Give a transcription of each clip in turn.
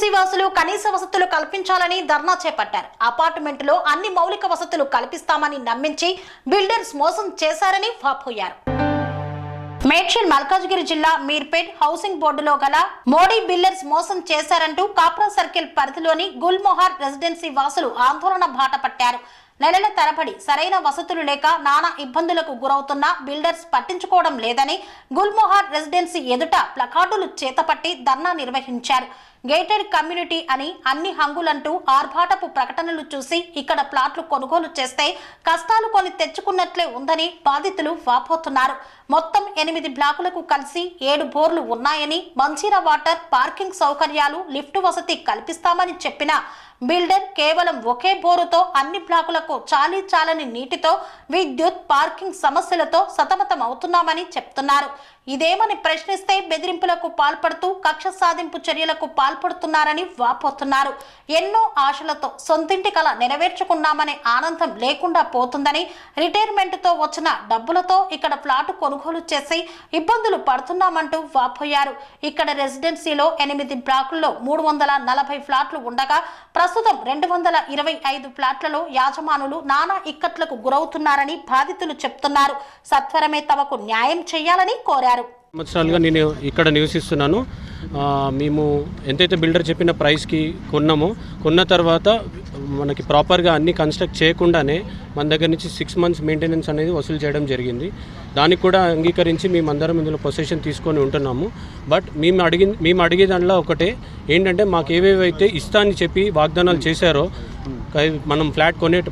Residency వాసులు కనీస వసతులు కల్పించాలని ధర్నా చేపట్టారు. అపార్ట్మెంట్లో అన్ని మౌలిక వసతులు కల్పిస్తామని నమ్మించి బిల్డర్స్ మోసం చేశారని వాపోయారు. మేడ్చల్ మల్కాజ్గిరి జిల్లా మీర్పేట్ హౌసింగ్ బోర్డులో గల మోడీ బిల్లర్స్ మోసం చేశారంటూ కాప్రా సర్కిల్ పరిధిలోని గుల్మొహార్ రెసిడెన్సీ వాసులు ఆందోళన బాట పట్టారు నెలల తరబడి సరైన వసతులు లేక నానా ఇబ్బందులకు గురవుతున్న బిల్డర్స్ పట్టించుకోవడం లేదని గుల్మొహార్ రెసిడెన్సీ ఎదుట ప్లకార్డులు చేతపట్టి ధర్నా నిర్వహించారు. గేటెడ్ కమ్యూనిటీ అని అన్ని హంగులంటూ ఆర్భాటపు ప్రకటనలు చూసి ఇక్కడ ప్లాట్లు కొనుగోలు చేస్తే కష్టాలు కొని తెచ్చుకున్నట్లే ఉందని బాధితులు వాపోతున్నారు. మొత్తం ఎనిమిది బ్లాకులకు కలిసి ఏడు బోర్లు ఉన్నాయని మంజీరా వాటర్ పార్కింగ్ సౌకర్యాలు లిఫ్ట్ వసతి కల్పిస్తామని చెప్పిన బిల్డర్ కేవలం ఒకే బోరుతో అన్ని బ్లాకులకు చాలీ చాలని నీటితో విద్యుత్ పార్కింగ్ సమస్యలతో సతమతం అవుతున్నామని చెప్తున్నారు. ఇదేమని ప్రశ్నిస్తే బెదిరింపులకు పాల్పడుతూ కక్ష సాధింపు చర్యలకు పాల్పడుతున్నారని వాపోతున్నారు. ఎన్నో ఆశలతో సొంతింటి కల నెరవేర్చుకున్నామనే ఆనందం లేకుండా పోతుందని రిటైర్మెంట్తో వచ్చిన డబ్బులతో ఇక్కడ ఫ్లాట్ కొనుగోలు చేసి ఇబ్బందులు పడుతున్నామంటూ వాపోయారు. ఇక్కడ రెసిడెన్సీలో ఎనిమిది బ్లాకుల్లో మూడు వందల నలభై ఫ్లాట్లు ఉండగా ప్రస్తుతం రెండు వందల ఇరవై ఐదు ఫ్లాట్లలో యాజమానులు నానా ఇక్కట్లకు గురవుతున్నారని బాధితులు చెప్తున్నారు. సత్వరమే తమకు న్యాయం చేయాలని కోరారు. సంవత్సరాలుగా నేను ఇక్కడ నివసిస్తున్నాను. మేము ఎంతైతే బిల్డర్ చెప్పిన ప్రైస్కి కొన్నామో కొన్న తర్వాత మనకి ప్రాపర్గా అన్ని కన్స్ట్రక్ట్ చేయకుండానే మన దగ్గర నుంచి సిక్స్ మంత్స్ మెయింటెనెన్స్ అనేది వసూలు చేయడం జరిగింది. దానికి కూడా అంగీకరించి మేమందరం ఇందులో పొసెషన్ తీసుకొని ఉంటున్నాము. బట్ మేము అడిగి మేము అడిగే దాంట్లో ఒకటే ఏంటంటే మాకు ఏవేవైతే ఇస్తా అని చెప్పి వాగ్దానాలు చేశారో మనం ఫ్లాట్ కొనే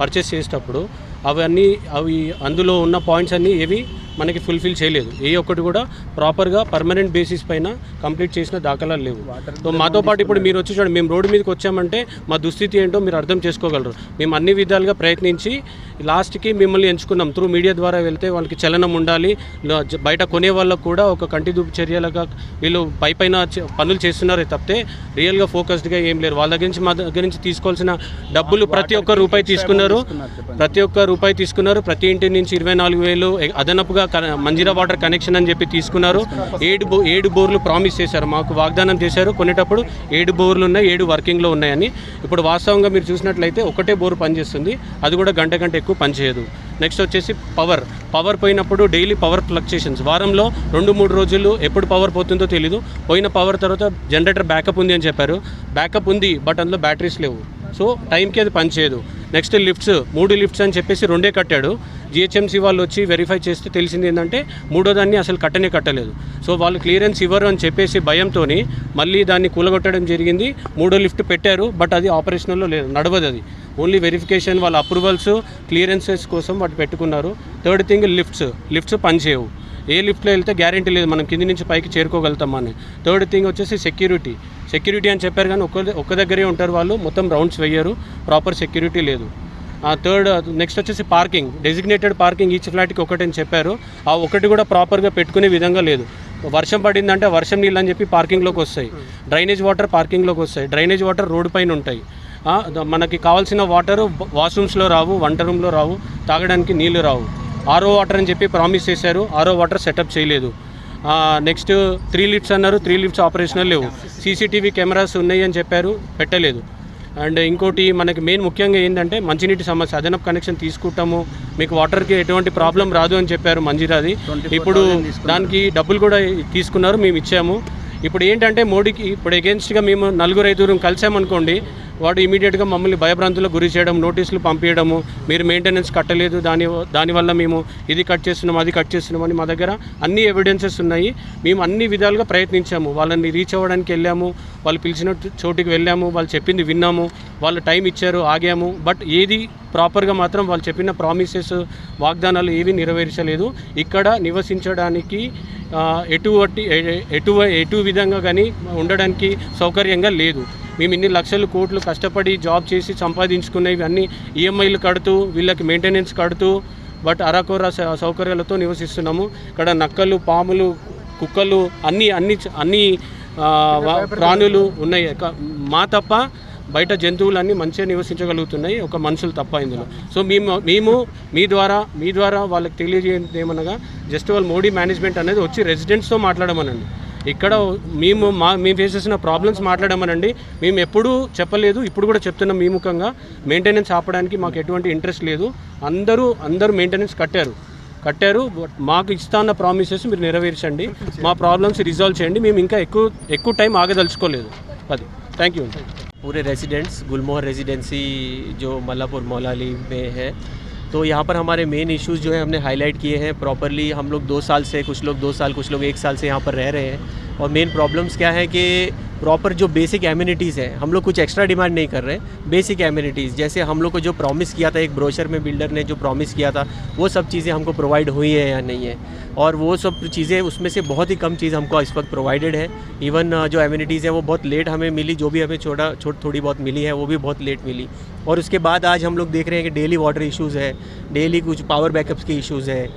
పర్చేస్ చేసేటప్పుడు అవన్నీ అవి అందులో ఉన్న పాయింట్స్ అన్నీ ఏవి మనకి ఫుల్ఫిల్ చేయలేదు. ఏ ఒక్కటి కూడా ప్రాపర్గా పర్మనెంట్ బేసిస్ పైన కంప్లీట్ చేసిన దాఖలాలు లేవు. సో మాతో పాటు ఇప్పుడు మీరు వచ్చి చూడండి మేము రోడ్డు మీదకి వచ్చామంటే మా దుస్థితి ఏంటో మీరు అర్థం చేసుకోగలరు. మేము అన్ని విధాలుగా ప్రయత్నించి లాస్ట్కి మిమ్మల్ని ఎంచుకున్నాం. త్రూ మీడియా ద్వారా వెళ్తే వాళ్ళకి చలనం ఉండాలి. బయట కొనే వాళ్ళకు కూడా ఒక కంటి దూపు చర్యలుగా వీళ్ళు పై పైన పనులు చేస్తున్నారే తప్పితే రియల్గా ఫోకస్డ్గా ఏం లేరు. వాళ్ళ దగ్గర నుంచి మా దగ్గర నుంచి తీసుకోవాల్సిన డబ్బులు ప్రతి ఒక్క రూపాయి తీసుకున్నారు. ప్రతి ఒక్క రూపాయి తీసుకున్నారు. ప్రతి ఇంటి నుంచి ఇరవై నాలుగు వేలు అదనపుగా మంజీరా వాటర్ కనెక్షన్ అని చెప్పి తీసుకున్నారు. ఏడు బో ఏడు బోర్లు ప్రామిస్ చేశారు. మాకు వాగ్దానం చేశారు. కొనేటప్పుడు ఏడు బోర్లు ఉన్నాయి ఏడు వర్కింగ్లో ఉన్నాయని. ఇప్పుడు వాస్తవంగా మీరు చూసినట్లయితే ఒకటే బోర్ పనిచేస్తుంది. అది కూడా గంట గంట ఎక్కువ పనిచేయదు. నెక్స్ట్ వచ్చేసి పవర్. పవర్ పోయినప్పుడు డైలీ పవర్ ఫ్లక్చుయేషన్స్. వారంలో రెండు మూడు రోజులు ఎప్పుడు పవర్ పోతుందో తెలీదు. పోయిన పవర్ తర్వాత జనరేటర్ బ్యాకప్ ఉంది అని చెప్పారు. బ్యాకప్ ఉంది బట్ అందులో బ్యాటరీస్ లేవు. సో టైంకి అది పనిచేయదు. నెక్స్ట్ లిఫ్ట్స్ మూడు లిఫ్ట్స్ అని చెప్పేసి రెండే కట్టాడు. జిహెచ్ఎంసీ వాళ్ళు వచ్చి వెరిఫై చేస్తే తెలిసింది ఏంటంటే మూడో దాన్ని అసలు కట్టనే కట్టలేదు. సో వాళ్ళు క్లియరెన్స్ ఇవ్వరు అని చెప్పేసి భయంతో మళ్ళీ దాన్ని కూలగొట్టడం జరిగింది. మూడో లిఫ్ట్ పెట్టారు బట్ అది ఆపరేషనల్లో లేదు నడవదు అది. ఓన్లీ వెరిఫికేషన్ వాళ్ళ అప్రూవల్స్ క్లియరెన్సెస్ కోసం వాటి పెట్టుకున్నారు. Third thing lifts. లిఫ్ట్స్ పనిచేయవు. ఏ లిఫ్ట్లో వెళ్తే గ్యారంటీ లేదు మనం కింది నుంచి పైకి చేరుకోగలుగుతామని థర్డ్ థింగ్ వచ్చేసి సెక్యూరిటీ. సెక్యూరిటీ అని చెప్పారు కానీ ఒక్క ఒక్క దగ్గరే ఉంటారు వాళ్ళు మొత్తం రౌండ్స్ వేయరు ప్రాపర్ సెక్యూరిటీ లేదు. థర్డ్ నెక్స్ట్ వచ్చేసి పార్కింగ్. డెసిగ్నేటెడ్ పార్కింగ్ ఈచ్ ఫ్లాట్కి ఒకటి అని చెప్పారు. ఆ ఒకటి కూడా ప్రాపర్గా పెట్టుకునే విధంగా లేదు. వర్షం పడిందంటే వర్షం నీళ్ళు అని చెప్పి పార్కింగ్లోకి వస్తాయి. డ్రైనేజ్ వాటర్ పార్కింగ్లోకి వస్తాయి. డ్రైనేజ్ వాటర్ రోడ్డు పైన ఉంటాయి. మనకి కావాల్సిన వాటర్ వాష్రూమ్స్లో రావు వంట రూమ్లో రావు తాగడానికి నీళ్ళు రావు. ఆరో వాటర్ అని చెప్పి ప్రామిస్ చేశారు. ఆరో వాటర్ సెటప్ చేయలేదు. నెక్స్ట్ త్రీ లిఫ్ట్స్ అన్నారు. త్రీ లిఫ్ట్స్ ఆపరేషనల్ లేవు. సీసీటీవీ కెమెరాస్ ఉన్నాయి అని చెప్పారు. పెట్టలేదు. అండ్ ఇంకోటి మనకి మెయిన్ ముఖ్యంగా ఏంటంటే మంచినీటి సమస్య అదనపు కనెక్షన్ తీసుకుంటాము. మీకు వాటర్కి ఎటువంటి ప్రాబ్లం రాదు అని చెప్పారు మంజీరాది. ఇప్పుడు దానికి డబ్బులు కూడా తీసుకున్నారు. మేము ఇచ్చాము. ఇప్పుడు ఏంటంటే మోడీకి ఇప్పుడు ఎగెన్స్ట్గా మేము నలుగురు ఐదుగురు కలిసామనుకోండి వాడు ఇమీడియట్గా మమ్మల్ని భయభ్రాంతులకు గురి చేయడం నోటీసులు పంపించడము మీరు మెయింటెనెన్స్ కట్టలేదు దాని దానివల్ల మేము ఇది కట్ చేస్తున్నాం అది కట్ చేస్తున్నామని మా దగ్గర అన్ని ఎవిడెన్సెస్ ఉన్నాయి. మేము అన్ని విధాలుగా ప్రయత్నించాము. వాళ్ళని రీచ్ అవ్వడానికి వెళ్ళాము వాళ్ళు పిలిచిన చోటికి వెళ్ళాము వాళ్ళు చెప్పింది విన్నాము వాళ్ళు టైం ఇచ్చారు ఆగాము. బట్ ఏది ప్రాపర్గా మాత్రం వాళ్ళు చెప్పిన ప్రామిసెస్ వాగ్దానాలు ఏవి నెరవేర్చలేదు. ఇక్కడ నివసించడానికి ఎటువంటి ఎటు ఎటు విధంగా కానీ ఉండడానికి సౌకర్యంగా లేదు. మేము ఇన్ని లక్షలు కోట్లు కష్టపడి జాబ్ చేసి సంపాదించుకునేవి అన్ని ఈఎంఐలు కడుతూ వీళ్ళకి మెయింటెనెన్స్ కడుతూ బట్ అరకొర సౌకర్యాలతో నివసిస్తున్నాము. ఇక్కడ నక్కలు పాములు కుక్కలు అన్ని అన్ని అన్ని ప్రాణులు ఉన్నాయి. మా తప్ప బయట జంతువులన్నీ మంచిగా నివసించగలుగుతున్నాయి ఒక మనుషులు తప్ప ఇందులో. సో మేము మేము మీ ద్వారా మీ ద్వారా వాళ్ళకి తెలియజేయండి ఏమనగా జస్ట్ వాళ్ళ మోడీ మేనేజ్మెంట్ అనేది వచ్చి రెసిడెంట్స్తో మాట్లాడమనండి. ఇక్కడ మేము మా మేము ఫేస్ చేసిన ప్రాబ్లమ్స్ మాట్లాడమనండి. మేము ఎప్పుడూ చెప్పలేదు ఇప్పుడు కూడా చెప్తున్నాం మీ ముఖంగా. మెయింటెనెన్స్ ఆపడానికి మాకు ఎటువంటి ఇంట్రెస్ట్ లేదు. అందరూ అందరూ మెయింటెనెన్స్ కట్టారు. కట్టారు మాకు ఇస్తాన్న ప్రామిసెస్ మీరు నెరవేర్చండి. మా ప్రాబ్లమ్స్ రిజాల్వ్ చేయండి. మేము ఇంకా ఎక్కువ ఎక్కువ టైం ఆగదలుచుకోలేదు. అది. థ్యాంక్ యూ पूरे रेजिडेंट्स गुलमोहर रेजिडेंसी जो मल्लापुर मौलाली में है। तो यहाँ पर हमारे मेन इश्यूज़ जो है, हमने हाईलाइट किए हैं प्रॉपरली हम लोग दो साल से, कुछ लोग दो साल, कुछ लोग एक साल से यहाँ पर रह रहे हैं। और मेन प्रॉब्लम्स क्या है कि प्रॉपर जो बेसिक एम्यूनिटीज़ हैं, हम लोग कुछ एक्स्ट्रा डिमांड नहीं कर रहे हैं बेसिक एम्यूनिटीज़ जैसे हम लोग को जो प्रॉमिस किया था, एक ब्रोशर में बिल्डर ने जो प्रॉमिस किया था, वो सब चीज़ें हमको प्रोवाइड हुई है या नहीं है। और वो सब चीज़ें, उसमें से बहुत ही कम चीज़ हमको इस वक्त प्रोवाइडेड है। इवन जो एम्यूनिटीज़ हैं, वो बहुत लेट हमें मिली, जो भी हमें छोटा, छोट थोड़ी बहुत मिली है, वो भी बहुत लेट मिली। और उसके बाद आज हम लोग देख रहे हैं कि डेली वाटर इश्यूज़ है डेली कुछ पावर बैकअप्स के इश्यूज़ है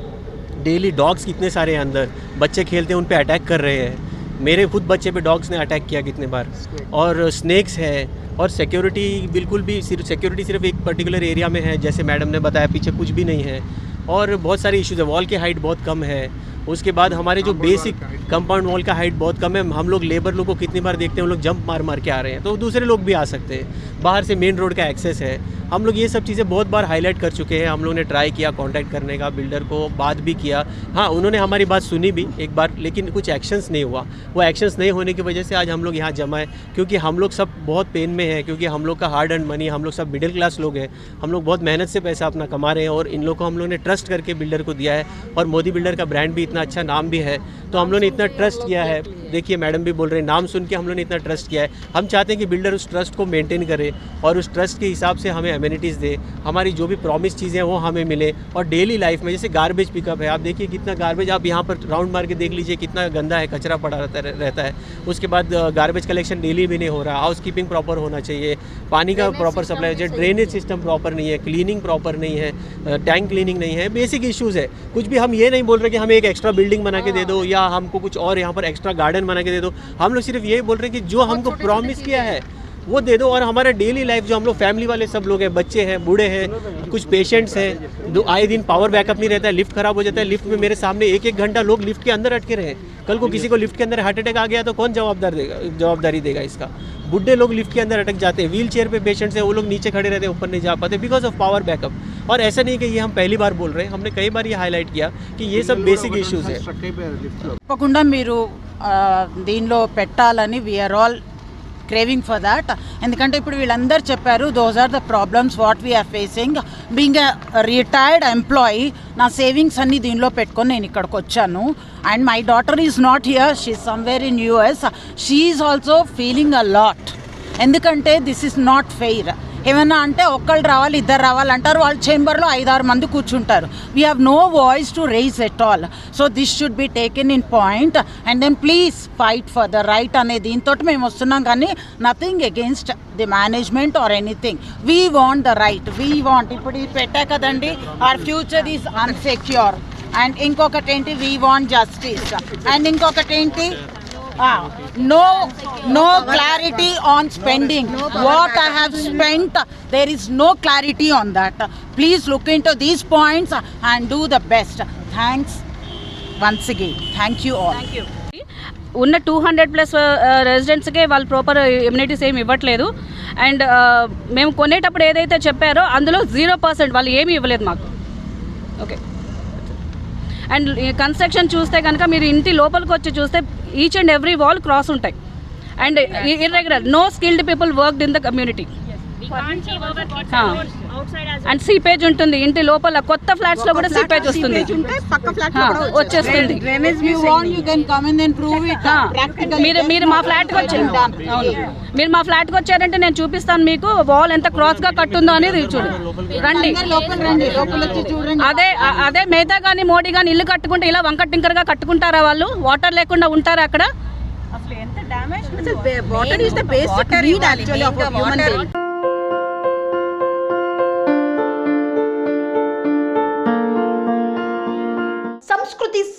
डेली डॉग्स कितने सारे हैं अंदर, बच्चे खेलते हैं, उन पर अटैक कर रहे हैं। मेरे खुद बच्चे पे डॉग्स ने अटैक किया कितने बार। और स्नैक्स है, और सिक्योरिटी बिल्कुल भी सिर्फ़ सिक्योरिटी सिर्फ़ एक पर्टिकुलर एरिया में है, जैसे मैडम ने बताया, पीछे कुछ भी नहीं है। और बहुत सारे इश्यूज़ है वॉल की हाइट बहुत कम है। उसके बाद हमारे जो बेसिक कंपाउंड वॉल का हाइट बहुत कम है। हम लोग लेबर लोग को कितनी बार देखते हैं हम लोग जंप मार मार के आ रहे हैं। तो दूसरे लोग भी आ सकते हैं। बाहर से मेन रोड का एक्सेस है। हम लोग ये सब चीज़ें बहुत बार हाईलाइट कर चुके हैं। हम लोग ने ट्राई किया कांटेक्ट करने का बिल्डर को बात भी किया। हाँ उन्होंने हमारी बात सुनी भी एक बार, लेकिन कुछ एक्शंस नहीं हुआ। वो एक्शंस नहीं होने की वजह से आज हम लोग यहाँ जमा है, क्योंकि हम लोग सब बहुत पेन में हैं, क्योंकि हम लोग का हार्ड एंड मनी हम लोग सब मिडिल क्लास लोग हैं। हम लोग बहुत मेहनत से पैसा अपना कमा रहे हैं और इन लोग को हम लोग ने ट्रस्ट करके बिल्डर को दिया है। और मोदी बिल्डर का ब्रांड भी इतना अच्छा नाम भी है तो हम लोगों ने इतना ट्रस्ट किया है। देखिए मैडम भी बोल रहे हैं नाम सुन के हम लोग ने इतना ट्रस्ट किया है। हम चाहते हैं कि बिल्डर उस ट्रस्ट को मेंटेन करे और उस ट्रस्ट के हिसाब से हमें अम्यूनिटीज़ दे हमारी जो भी प्रॉमिस चीज़ें हैं वो हमें मिले और डेली लाइफ में जैसे गार्बेज पिकअप है आप देखिए कितना गार्बेज आप यहाँ पर राउंड मार के देख लीजिए कितना गंदा है कचरा पड़ा रहता रहता है। उसके बाद गार्बेज कलेक्शन डेली भी नहीं हो रहा हाउस कीपिंग प्रॉपर होना चाहिए पानी का प्रॉपर सप्लाई चाहिए ड्रेनेज सिस्टम प्रॉपर नहीं है। क्लीनिंग प्रॉपर नहीं है टैंक क्लीनिंग नहीं है बेसिक इश्यूज़ है। कुछ भी हम ये नहीं बोल रहे कि हमें एक एक्स्ट्रा बिल्डिंग बना के दे दो या हमको कुछ और यहाँ पर एक्स्ट्रा गार्डन बना के दे दो। हम लोग सिर्फ़ यही बोल रहे हैं कि जो हमको प्रॉमिस किया है वो दे दो। और हमारा डेली लाइफ जो हम लोग फैमिली वाले सब लोग हैं बच्चे हैं बूढ़े हैं कुछ पेशेंट्स हैं दो आए दिन पावर बैकअप नहीं रहता है लिफ्ट खराब हो जाता है लिफ्ट में मेरे सामने एक एक घंटा लोग लिफ्ट के अंदर अटके रहे कल को किसी को लिफ्ट के अंदर हार्ट अटैक आ गया तो कौन जवाबदार देगा जवाबदारी देगा इसका? बुढ़े लोग लिफ्ट के अंदर अटक जाते हैं व्हील चेयर पे पेशेंट्स हैं वो लोग नीचे खड़े रहते हैं ऊपर नहीं जा पाते बिकॉज़ ऑफ़ पावर बैकअप और ऐसा नहीं कि ये हम पहली बार बोल रहे हैं हमने कई बार ये हाईलाइट किया कि ये सब बेसिक इश्यूज है తప్పకుండా మీరు ఆ, దీనిలో పెట్టాలని we are all craving for that ఎందుకంటే ఇప్పుడు వీళ్ళందరూ చెప్పారు those are the problems what we are facing being retired employee నా సేవింగ్స్ అన్ని దీనిలో పెట్టుకొని నేను ఇక్కడికి వచ్చాను and my daughter is not here she somewhere in US she is also feeling a lot ఎందుకంటే దిస్ ఇస్ నాట్ ఫెయిర్ ఏమన్నా అంటే ఒక్కళ్ళు రావాలి ఇద్దరు రావాలి అంటారు. వాళ్ళ చేంబర్లో ఐదారు మంది కూర్చుంటారు. We have no voice to raise at all so this should be taken in point and then please fight for the right అనే దీంతో మేము వస్తున్నాం. కానీ nothing against the management or anything we want the right we want ఇప్పుడు ఇది పెట్టా కదండి. Our future is unsecure and ఇంకొకటి ఏంటి వీ వాంట్ జస్టిస్ అండ్ ఇంకొకటి ఏంటి no no clarity on spending what i have spent there is no clarity on that please look into these points and do the best thanks once again thank you all ఉన్న two hundred plus రెసిడెంట్స్కే వాళ్ళు proper immunities ఏమి ఇవ్వట్లేదు and మేము కొనేటప్పుడు ఏదైతే చెప్పారో అందులో జీరో పర్సెంట్ వాళ్ళు ఏమీ ఇవ్వలేదు మాకు ఓకే అండ్ కన్స్ట్రక్షన్ చూస్తే కనుక మీరు ఇంటి లోపలికి వచ్చి చూస్తే each and every wall cross ఉంటాయి. And irregular no skilled people worked in the community and seepage ఉంటుంది. ఇంటి లోపల కొత్త ఫ్లాట్స్లో కూడా సీపేజ్ వస్తుంది. వచ్చేస్తుంది. మీరు మీరు మా వచ్చారు అవును. మీరు మా ఫ్లాట్కి వచ్చారంటే నేను చూపిస్తాను మీకు వాల్ ఎంత క్రాస్గా కట్టుందో అనేది చూడు. రండి. లోపల రండి. లోపల వచ్చి చూడండి. అదే అదే మేతా కానీ మోడీ కానీ ఇల్లు కట్టుకుంటే ఇలా వంక టింకర్గా కట్టుకుంటారా వాళ్ళు? వాటర్ లేకుండా ఉంటారా అక్కడ? water is the basic need actually of a human being. Chaves!